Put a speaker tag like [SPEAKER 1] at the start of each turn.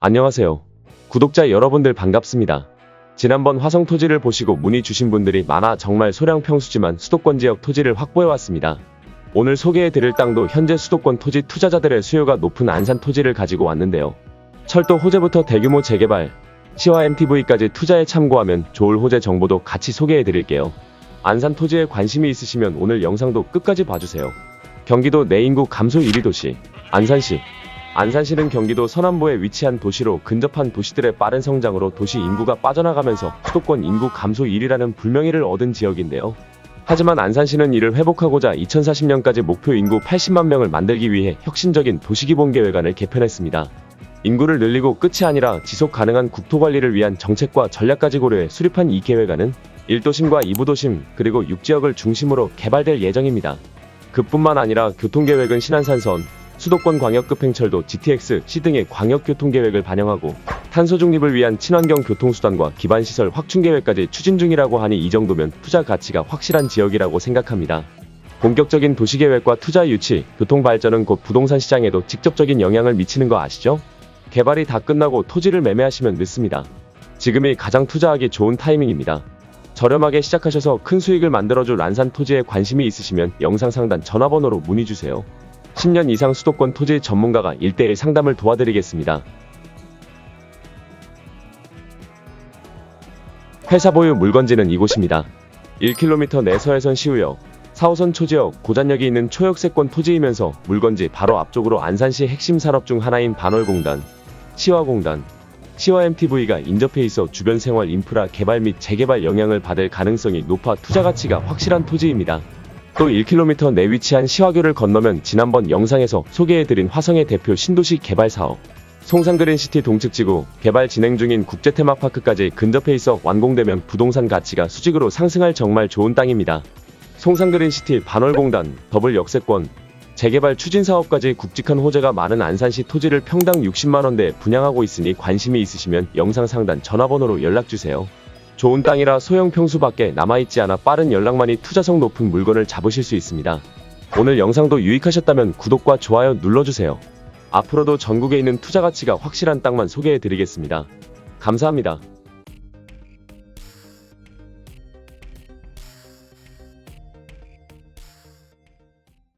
[SPEAKER 1] 안녕하세요. 구독자 여러분들 반갑습니다. 지난번 화성 토지를 보시고 문의 주신 분들이 많아 정말 소량 평수지만 수도권 지역 토지를 확보해 왔습니다. 오늘 소개해 드릴 땅도 현재 수도권 토지 투자자들의 수요가 높은 안산 토지를 가지고 왔는데요. 철도 호재부터 대규모 재개발, 시와 MTV까지 투자에 참고하면 좋을 호재 정보도 같이 소개해 드릴게요. 안산 토지에 관심이 있으시면 오늘 영상도 끝까지 봐주세요. 경기도 내 인구 감소 1위 도시, 안산시. 안산시는 경기도 서남부에 위치한 도시로 근접한 도시들의 빠른 성장으로 도시 인구가 빠져나가면서 수도권 인구 감소 1위라는 불명예를 얻은 지역인데요. 하지만 안산시는 이를 회복하고자 2040년까지 목표 인구 80만 명을 만들기 위해 혁신적인 도시기본 계획안을 개편했습니다. 인구를 늘리고 끝이 아니라 지속 가능한 국토 관리를 위한 정책과 전략까지 고려해 수립한 이 계획안은 1도심과 2부도심 그리고 6지역을 중심으로 개발될 예정입니다. 그뿐만 아니라 교통계획은 신안산선, 수도권 광역급 행철도 GTX, C 등의 광역교통 계획을 반영하고 탄소 중립을 위한 친환경 교통수단과 기반시설 확충 계획까지 추진 중이라고 하니 이 정도면 투자 가치가 확실한 지역이라고 생각합니다. 본격적인 도시계획과 투자 유치, 교통 발전은 곧 부동산 시장에도 직접적인 영향을 미치는 거 아시죠? 개발이 다 끝나고 토지를 매매하시면 늦습니다. 지금이 가장 투자하기 좋은 타이밍입니다. 저렴하게 시작하셔서 큰 수익을 만들어줄 안산 토지에 관심이 있으시면 영상 상단 전화번호로 문의주세요. 10년 이상 수도권 토지 전문가가 1대1 상담을 도와드리겠습니다. 회사 보유 물건지는 이곳입니다. 1km 내 서해선 시우역, 4호선 초지역, 고잔역이 있는 초역세권 토지이면서 물건지 바로 앞쪽으로 안산시 핵심 산업 중 하나인 반월공단, 시화공단, 시와 MTV가 인접해 있어 주변 생활 인프라 개발 및 재개발 영향을 받을 가능성이 높아 투자 가치가 확실한 토지입니다. 또 1km 내 위치한 시화교를 건너면 지난번 영상에서 소개해드린 화성의 대표 신도시 개발 사업, 송산그린시티 동측지구 개발 진행 중인 국제 테마파크까지 근접해 있어 완공되면 부동산 가치가 수직으로 상승할 정말 좋은 땅입니다. 송산그린시티 반월공단, 더블 역세권, 재개발 추진 사업까지 굵직한 호재가 많은 안산시 토지를 평당 60만원대에 분양하고 있으니 관심이 있으시면 영상 상단 전화번호로 연락주세요. 좋은 땅이라 소형 평수밖에 남아있지 않아 빠른 연락만이 투자성 높은 물건을 잡으실 수 있습니다. 오늘 영상도 유익하셨다면 구독과 좋아요 눌러주세요. 앞으로도 전국에 있는 투자 가치가 확실한 땅만 소개해드리겠습니다. 감사합니다.